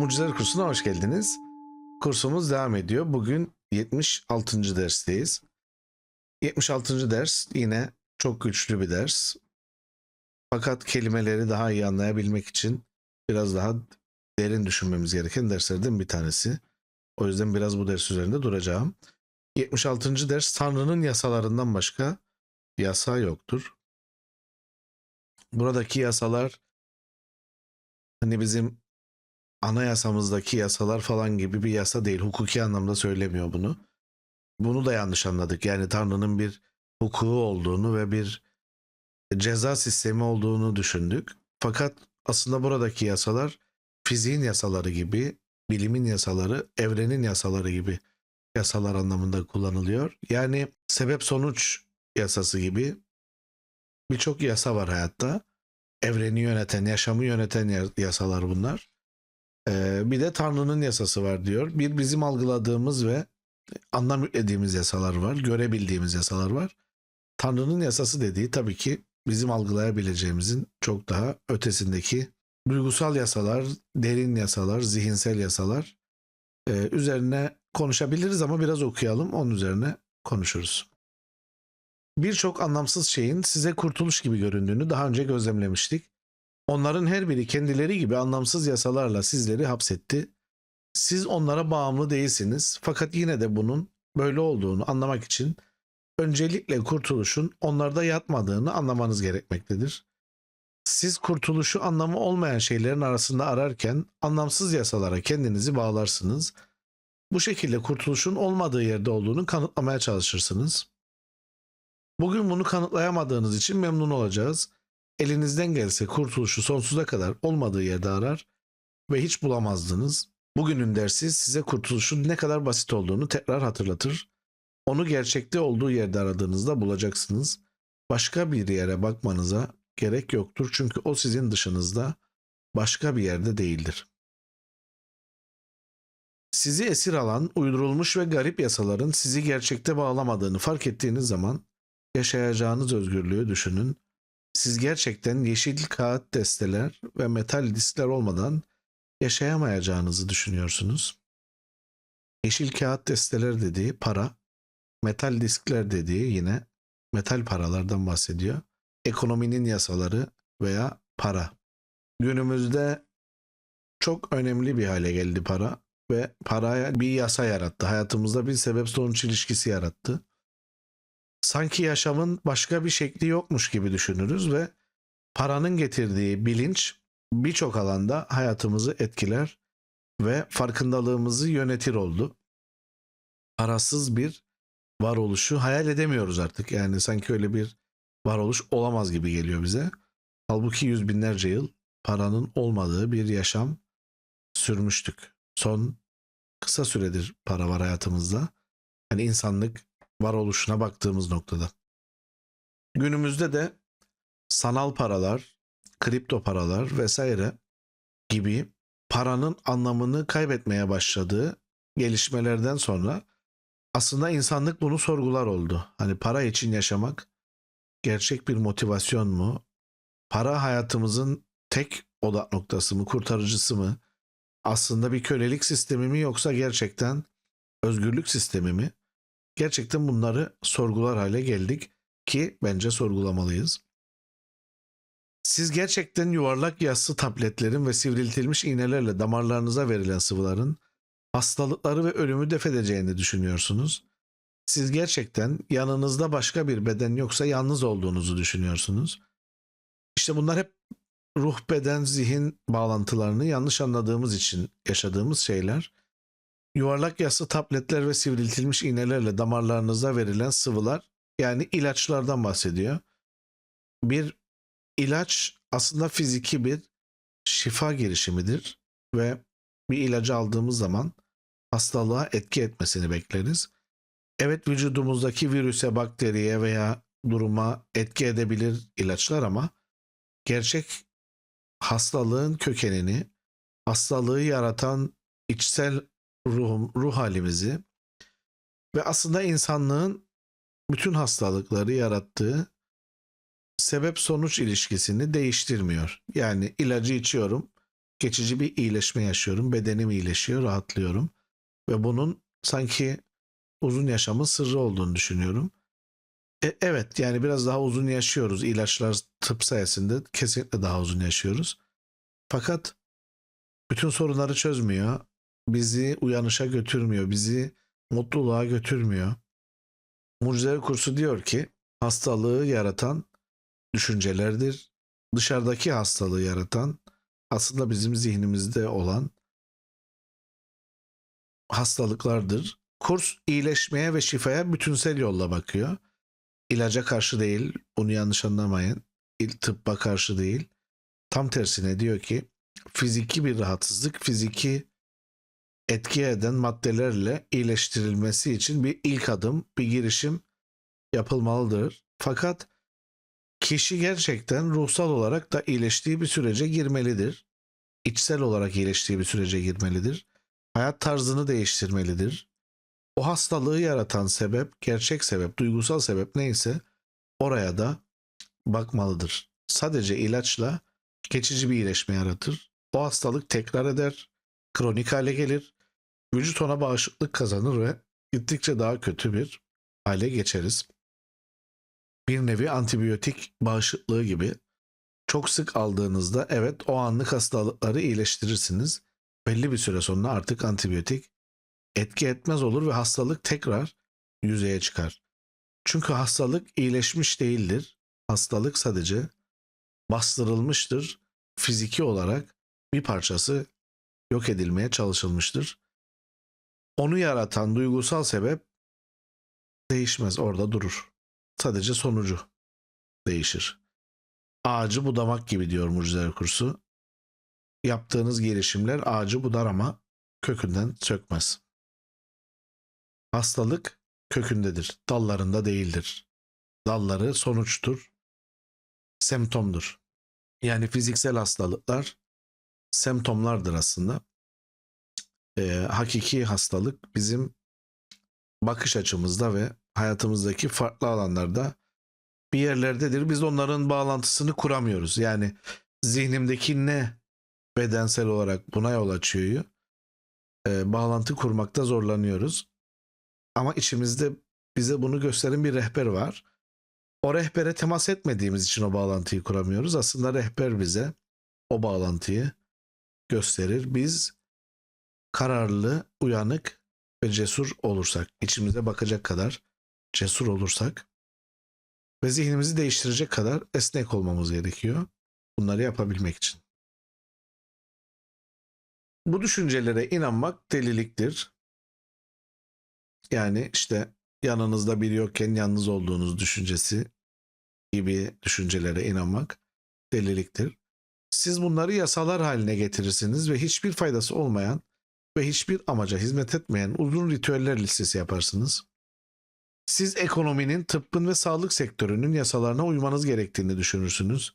Mucizeler Kursu'na hoş geldiniz. Kursumuz devam ediyor. Bugün 76. dersteyiz. 76. ders yine çok güçlü bir ders. Fakat kelimeleri daha iyi anlayabilmek için biraz daha derin düşünmemiz gereken derslerden bir tanesi. O yüzden biraz bu ders üzerinde duracağım. 76. ders Tanrı'nın yasalarından başka yasa yoktur. Buradaki yasalar hani bizim anayasamızdaki yasalar falan gibi bir yasa değil. Hukuki anlamda söylemiyor bunu. Bunu da yanlış anladık. Yani Tanrı'nın bir hukuku olduğunu ve bir ceza sistemi olduğunu düşündük. Fakat aslında buradaki yasalar fiziğin yasaları gibi, bilimin yasaları, evrenin yasaları gibi yasalar anlamında kullanılıyor. Yani sebep sonuç yasası gibi birçok yasa var hayatta. Evreni yöneten, yaşamı yöneten ya- yasalar bunlar. Ee, bir de Tanrı'nın yasası var diyor. Bir bizim algıladığımız ve anlam yüklediğimiz yasalar var. Görebildiğimiz yasalar var. Tanrı'nın yasası dediği tabii ki bizim algılayabileceğimizin çok daha ötesindeki duygusal yasalar, derin yasalar, zihinsel yasalar Ee, üzerine konuşabiliriz ama biraz okuyalım. Onun üzerine konuşuruz. Birçok anlamsız şeyin size kurtuluş gibi göründüğünü daha önce gözlemlemiştik. Onların her biri kendileri gibi anlamsız yasalarla sizleri hapsetti. Siz onlara bağımlı değilsiniz fakat yine de bunun böyle olduğunu anlamak için öncelikle kurtuluşun onlarda yatmadığını anlamanız gerekmektedir. Siz kurtuluşu anlamı olmayan şeylerin arasında ararken anlamsız yasalara kendinizi bağlarsınız. Bu şekilde kurtuluşun olmadığı yerde olduğunu kanıtlamaya çalışırsınız. Bugün bunu kanıtlayamadığınız için memnun olacağız. Elinizden gelse kurtuluşu sonsuza kadar olmadığı yerde arar ve hiç bulamazdınız. Bugünün dersi size kurtuluşun ne kadar basit olduğunu tekrar hatırlatır. Onu gerçekte olduğu yerde aradığınızda bulacaksınız. Başka bir yere bakmanıza gerek yoktur çünkü o sizin dışınızda başka bir yerde değildir. Sizi esir alan, uydurulmuş ve garip yasaların sizi gerçekte bağlamadığını fark ettiğiniz zaman yaşayacağınız özgürlüğü düşünün. Siz gerçekten yeşil kağıt desteler ve metal diskler olmadan yaşayamayacağınızı düşünüyorsunuz. Yeşil kağıt desteler dediği para, metal diskler dediği yine metal paralardan bahsediyor. Ekonominin yasaları veya para. Günümüzde çok önemli bir hale geldi para ve paraya bir yasa yarattı. Hayatımızda bir sebep sonuç ilişkisi yarattı. Sanki yaşamın başka bir şekli yokmuş gibi düşünürüz ve paranın getirdiği bilinç birçok alanda hayatımızı etkiler ve farkındalığımızı yönetir oldu. Parasız bir varoluşu hayal edemiyoruz artık. Yani sanki öyle bir varoluş olamaz gibi geliyor bize. Halbuki yüz binlerce yıl paranın olmadığı bir yaşam sürmüştük. Son kısa süredir para var hayatımızda. Hani insanlık varoluşuna baktığımız noktada. Günümüzde de sanal paralar, kripto paralar vesaire gibi paranın anlamını kaybetmeye başladığı gelişmelerden sonra aslında insanlık bunu sorgular oldu. Hani para için yaşamak gerçek bir motivasyon mu? Para hayatımızın tek odak noktası mı, kurtarıcısı mı? Aslında bir kölelik sistemi mi yoksa gerçekten özgürlük sistemi mi? Gerçekten bunları sorgular hale geldik ki bence sorgulamalıyız. Siz gerçekten yuvarlak yassı tabletlerin ve sivriltilmiş iğnelerle damarlarınıza verilen sıvıların hastalıkları ve ölümü def edeceğini düşünüyorsunuz. Siz gerçekten yanınızda başka bir beden yoksa yalnız olduğunuzu düşünüyorsunuz. İşte bunlar hep ruh beden zihin bağlantılarını yanlış anladığımız için yaşadığımız şeyler. Yuvarlak yassı tabletler ve sivriltilmiş iğnelerle damarlarınıza verilen sıvılar yani ilaçlardan bahsediyor. Bir ilaç aslında fiziki bir şifa girişimidir ve bir ilacı aldığımız zaman hastalığa etki etmesini bekleriz. Evet vücudumuzdaki virüse, bakteriye veya duruma etki edebilir ilaçlar ama gerçek hastalığın kökenini, hastalığı yaratan içsel ruh, ruh halimizi ve aslında insanlığın bütün hastalıkları yarattığı sebep sonuç ilişkisini değiştirmiyor. Yani ilacı içiyorum, geçici bir iyileşme yaşıyorum. Bedenim iyileşiyor, rahatlıyorum. Ve bunun sanki uzun yaşamın sırrı olduğunu düşünüyorum. E, evet yani biraz daha uzun yaşıyoruz. İlaçlar tıp sayesinde kesinlikle daha uzun yaşıyoruz. Fakat bütün sorunları çözmüyor. Bizi uyanışa götürmüyor. Bizi mutluluğa götürmüyor. Mucizevi kursu diyor ki hastalığı yaratan düşüncelerdir. Dışarıdaki hastalığı yaratan aslında bizim zihnimizde olan hastalıklardır. Kurs iyileşmeye ve şifaya bütünsel yolla bakıyor. İlaca karşı değil, bunu yanlış anlamayın. Tıbba karşı değil. Tam tersine diyor ki fiziki bir rahatsızlık, fiziki etki eden maddelerle iyileştirilmesi için bir ilk adım, bir girişim yapılmalıdır. Fakat kişi gerçekten ruhsal olarak da iyileştiği bir sürece girmelidir. İçsel olarak iyileştiği bir sürece girmelidir. Hayat tarzını değiştirmelidir. O hastalığı yaratan sebep, gerçek sebep, duygusal sebep neyse oraya da bakmalıdır. Sadece ilaçla geçici bir iyileşme yaratır. O hastalık tekrar eder, kronik hale gelir. Vücut ona bağışıklık kazanır ve gittikçe daha kötü bir hale geçeriz. Bir nevi antibiyotik bağışıklığı gibi çok sık aldığınızda evet o anlık hastalıkları iyileştirirsiniz. Belli bir süre sonra artık antibiyotik etki etmez olur ve hastalık tekrar yüzeye çıkar. Çünkü hastalık iyileşmiş değildir. Hastalık sadece bastırılmıştır. Fiziki olarak bir parçası yok edilmeye çalışılmıştır. Onu yaratan duygusal sebep değişmez, orada durur. Sadece sonucu değişir. Ağacı budamak gibi diyor mucizeler kursu. Yaptığınız gelişimler ağacı budar ama kökünden sökmez. Hastalık kökündedir, dallarında değildir. Dalları sonuçtur, semptomdur. Yani fiziksel hastalıklar semptomlardır aslında. Ee, hakiki hastalık bizim bakış açımızda ve hayatımızdaki farklı alanlarda bir yerlerdedir. Biz onların bağlantısını kuramıyoruz. Yani zihnimdeki ne bedensel olarak buna yol açıyor. e, bağlantı kurmakta zorlanıyoruz. Ama içimizde bize bunu gösteren bir rehber var. O rehbere temas etmediğimiz için o bağlantıyı kuramıyoruz. Aslında rehber bize o bağlantıyı gösterir. Biz kararlı, uyanık ve cesur olursak, içimize bakacak kadar cesur olursak ve zihnimizi değiştirecek kadar esnek olmamız gerekiyor. Bunları yapabilmek için. Bu düşüncelere inanmak deliliktir. Yani işte yanınızda biri yokken yalnız olduğunuz düşüncesi gibi düşüncelere inanmak deliliktir. Siz bunları yasalar haline getirirsiniz ve hiçbir faydası olmayan ve hiçbir amaca hizmet etmeyen uzun ritüeller listesi yaparsınız. Siz ekonominin, tıbbın ve sağlık sektörünün yasalarına uymanız gerektiğini düşünürsünüz.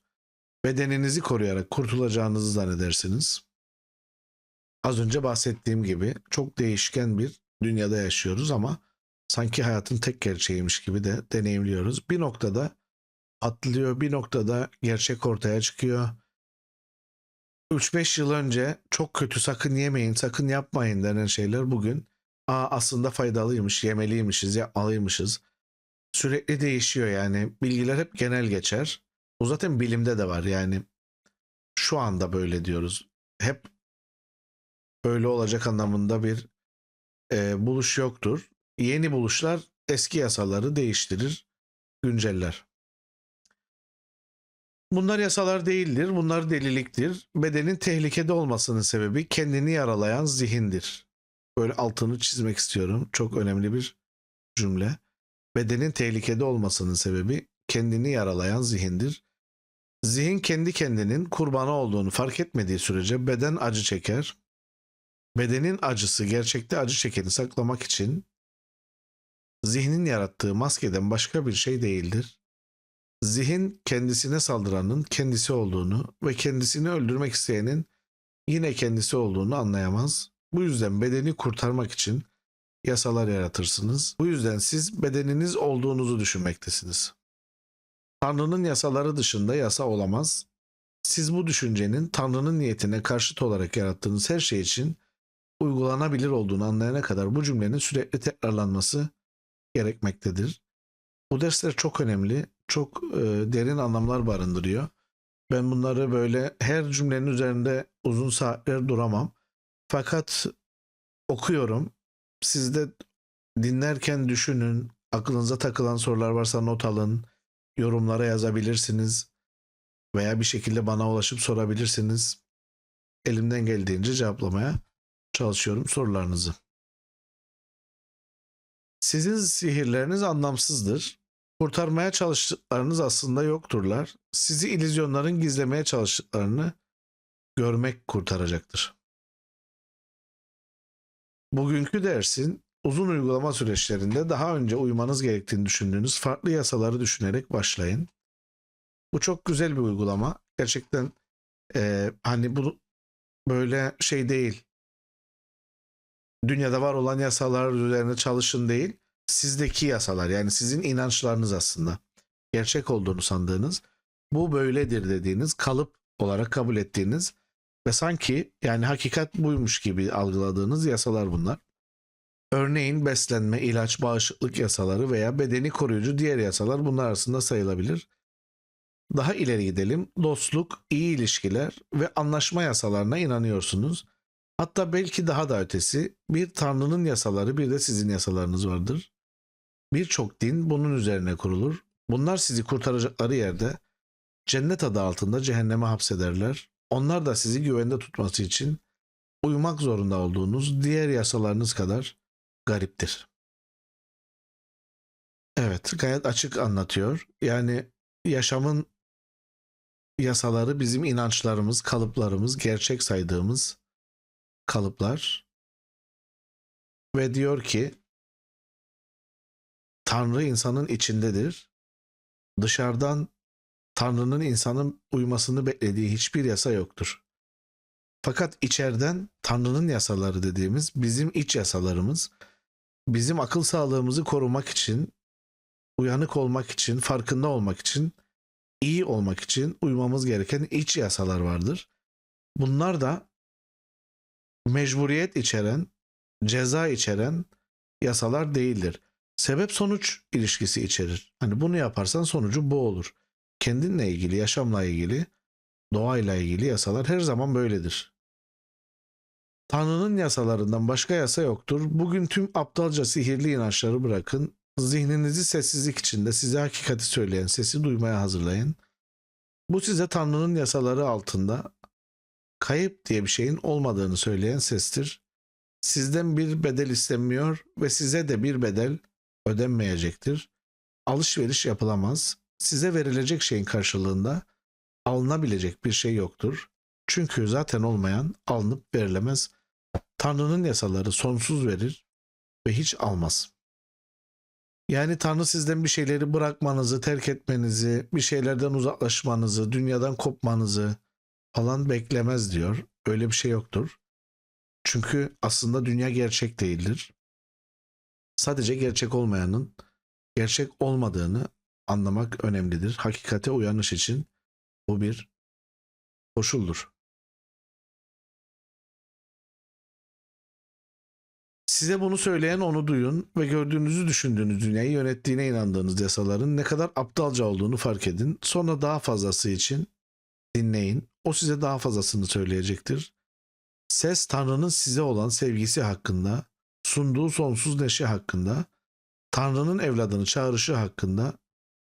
Bedeninizi koruyarak kurtulacağınızı zannedersiniz. Az önce bahsettiğim gibi çok değişken bir dünyada yaşıyoruz ama sanki hayatın tek gerçeğiymiş gibi de deneyimliyoruz. Bir noktada atlıyor, bir noktada gerçek ortaya çıkıyor. 3-5 yıl önce çok kötü sakın yemeyin, sakın yapmayın denen şeyler bugün Aa, aslında faydalıymış, yemeliymişiz, yapmalıymışız. Sürekli değişiyor yani. Bilgiler hep genel geçer. Bu zaten bilimde de var yani. Şu anda böyle diyoruz. Hep böyle olacak anlamında bir e, buluş yoktur. Yeni buluşlar eski yasaları değiştirir, günceller. Bunlar yasalar değildir, bunlar deliliktir. Bedenin tehlikede olmasının sebebi kendini yaralayan zihindir. Böyle altını çizmek istiyorum. Çok önemli bir cümle. Bedenin tehlikede olmasının sebebi kendini yaralayan zihindir. Zihin kendi kendinin kurbanı olduğunu fark etmediği sürece beden acı çeker. Bedenin acısı gerçekte acı çekeni saklamak için zihnin yarattığı maskeden başka bir şey değildir. Zihin kendisine saldıranın kendisi olduğunu ve kendisini öldürmek isteyenin yine kendisi olduğunu anlayamaz. Bu yüzden bedeni kurtarmak için yasalar yaratırsınız. Bu yüzden siz bedeniniz olduğunuzu düşünmektesiniz. Tanrı'nın yasaları dışında yasa olamaz. Siz bu düşüncenin Tanrı'nın niyetine karşıt olarak yarattığınız her şey için uygulanabilir olduğunu anlayana kadar bu cümlenin sürekli tekrarlanması gerekmektedir. Bu dersler çok önemli, çok e, derin anlamlar barındırıyor. Ben bunları böyle her cümlenin üzerinde uzun saatler duramam. Fakat okuyorum. Siz de dinlerken düşünün. Aklınıza takılan sorular varsa not alın. Yorumlara yazabilirsiniz. Veya bir şekilde bana ulaşıp sorabilirsiniz. Elimden geldiğince cevaplamaya çalışıyorum sorularınızı. Sizin sihirleriniz anlamsızdır. Kurtarmaya çalıştıklarınız aslında yokturlar. Sizi illüzyonların gizlemeye çalıştıklarını görmek kurtaracaktır. Bugünkü dersin uzun uygulama süreçlerinde daha önce uymanız gerektiğini düşündüğünüz farklı yasaları düşünerek başlayın. Bu çok güzel bir uygulama. Gerçekten eee, hani bu böyle şey değil. Dünyada var olan yasalar üzerine çalışın değil. Sizdeki yasalar yani sizin inançlarınız aslında. Gerçek olduğunu sandığınız bu böyledir dediğiniz kalıp olarak kabul ettiğiniz ve sanki yani hakikat buymuş gibi algıladığınız yasalar bunlar. Örneğin beslenme, ilaç, bağışıklık yasaları veya bedeni koruyucu diğer yasalar bunlar arasında sayılabilir. Daha ileri gidelim. Dostluk, iyi ilişkiler ve anlaşma yasalarına inanıyorsunuz. Hatta belki daha da ötesi bir tanrının yasaları bir de sizin yasalarınız vardır. Birçok din bunun üzerine kurulur. Bunlar sizi kurtaracakları yerde cennet adı altında cehenneme hapsederler. Onlar da sizi güvende tutması için uymak zorunda olduğunuz diğer yasalarınız kadar gariptir. Evet, gayet açık anlatıyor. Yani yaşamın yasaları bizim inançlarımız, kalıplarımız, gerçek saydığımız kalıplar. Ve diyor ki Tanrı insanın içindedir. Dışarıdan Tanrı'nın insanın uymasını beklediği hiçbir yasa yoktur. Fakat içeriden Tanrı'nın yasaları dediğimiz bizim iç yasalarımız, bizim akıl sağlığımızı korumak için, uyanık olmak için, farkında olmak için, iyi olmak için uymamız gereken iç yasalar vardır. Bunlar da mecburiyet içeren, ceza içeren yasalar değildir. Sebep sonuç ilişkisi içerir. Hani bunu yaparsan sonucu bu olur. Kendinle ilgili, yaşamla ilgili, doğayla ilgili yasalar her zaman böyledir. Tanrı'nın yasalarından başka yasa yoktur. Bugün tüm aptalca sihirli inançları bırakın. Zihninizi sessizlik içinde size hakikati söyleyen sesi duymaya hazırlayın. Bu size Tanrı'nın yasaları altında kayıp diye bir şeyin olmadığını söyleyen sestir. Sizden bir bedel istenmiyor ve size de bir bedel ödenmeyecektir. Alışveriş yapılamaz. Size verilecek şeyin karşılığında alınabilecek bir şey yoktur. Çünkü zaten olmayan alınıp verilemez. Tanrı'nın yasaları sonsuz verir ve hiç almaz. Yani Tanrı sizden bir şeyleri bırakmanızı, terk etmenizi, bir şeylerden uzaklaşmanızı, dünyadan kopmanızı falan beklemez diyor. Öyle bir şey yoktur. Çünkü aslında dünya gerçek değildir. Sadece gerçek olmayanın gerçek olmadığını anlamak önemlidir. Hakikate uyanış için bu bir koşuldur. Size bunu söyleyen onu duyun ve gördüğünüzü düşündüğünüz dünyayı yönettiğine inandığınız yasaların ne kadar aptalca olduğunu fark edin. Sonra daha fazlası için dinleyin. O size daha fazlasını söyleyecektir. Ses Tanrı'nın size olan sevgisi hakkında, sunduğu sonsuz neşe hakkında, Tanrı'nın evladını çağrışı hakkında,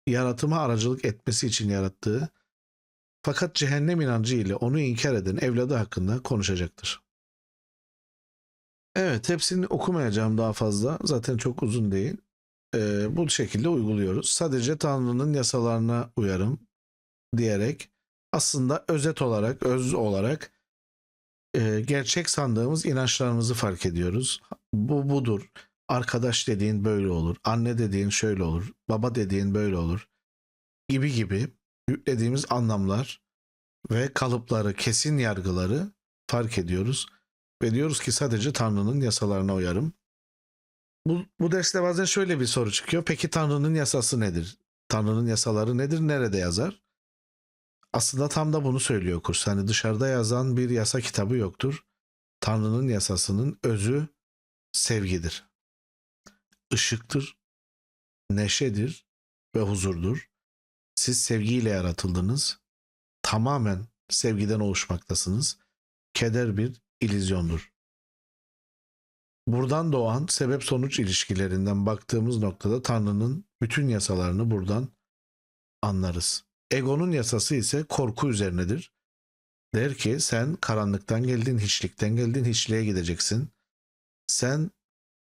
yaratıma aracılık etmesi için yarattığı, fakat cehennem inancı ile onu inkar eden evladı hakkında konuşacaktır. Evet, hepsini okumayacağım daha fazla. Zaten çok uzun değil. Ee, bu şekilde uyguluyoruz. Sadece Tanrı'nın yasalarına uyarım diyerek aslında özet olarak, öz olarak e, gerçek sandığımız inançlarımızı fark ediyoruz. Bu budur. Arkadaş dediğin böyle olur. Anne dediğin şöyle olur. Baba dediğin böyle olur. Gibi gibi yüklediğimiz anlamlar ve kalıpları, kesin yargıları fark ediyoruz. Ve diyoruz ki sadece Tanrı'nın yasalarına uyarım. Bu, bu derste bazen şöyle bir soru çıkıyor. Peki Tanrı'nın yasası nedir? Tanrı'nın yasaları nedir? Nerede yazar? Aslında tam da bunu söylüyor kurs. Hani dışarıda yazan bir yasa kitabı yoktur. Tanrı'nın yasasının özü sevgidir. Işıktır, neşedir ve huzurdur. Siz sevgiyle yaratıldınız. Tamamen sevgiden oluşmaktasınız. Keder bir ilizyondur. Buradan doğan sebep sonuç ilişkilerinden baktığımız noktada Tanrı'nın bütün yasalarını buradan anlarız. Egonun yasası ise korku üzerinedir. Der ki sen karanlıktan geldin, hiçlikten geldin, hiçliğe gideceksin. Sen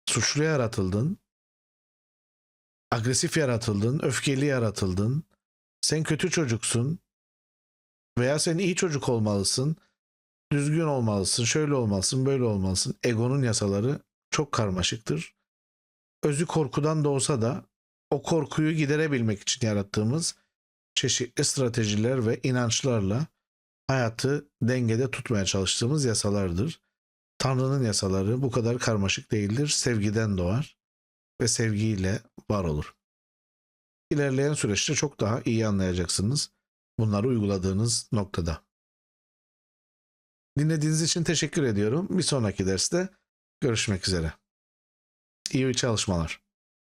suçlu yaratıldın, agresif yaratıldın, öfkeli yaratıldın. Sen kötü çocuksun veya sen iyi çocuk olmalısın, düzgün olmalısın, şöyle olmalısın, böyle olmalısın. Egonun yasaları çok karmaşıktır. Özü korkudan doğsa da o korkuyu giderebilmek için yarattığımız çeşitli stratejiler ve inançlarla hayatı dengede tutmaya çalıştığımız yasalardır. Tanrı'nın yasaları bu kadar karmaşık değildir. Sevgiden doğar ve sevgiyle var olur. İlerleyen süreçte çok daha iyi anlayacaksınız bunları uyguladığınız noktada. Dinlediğiniz için teşekkür ediyorum. Bir sonraki derste görüşmek üzere. İyi çalışmalar.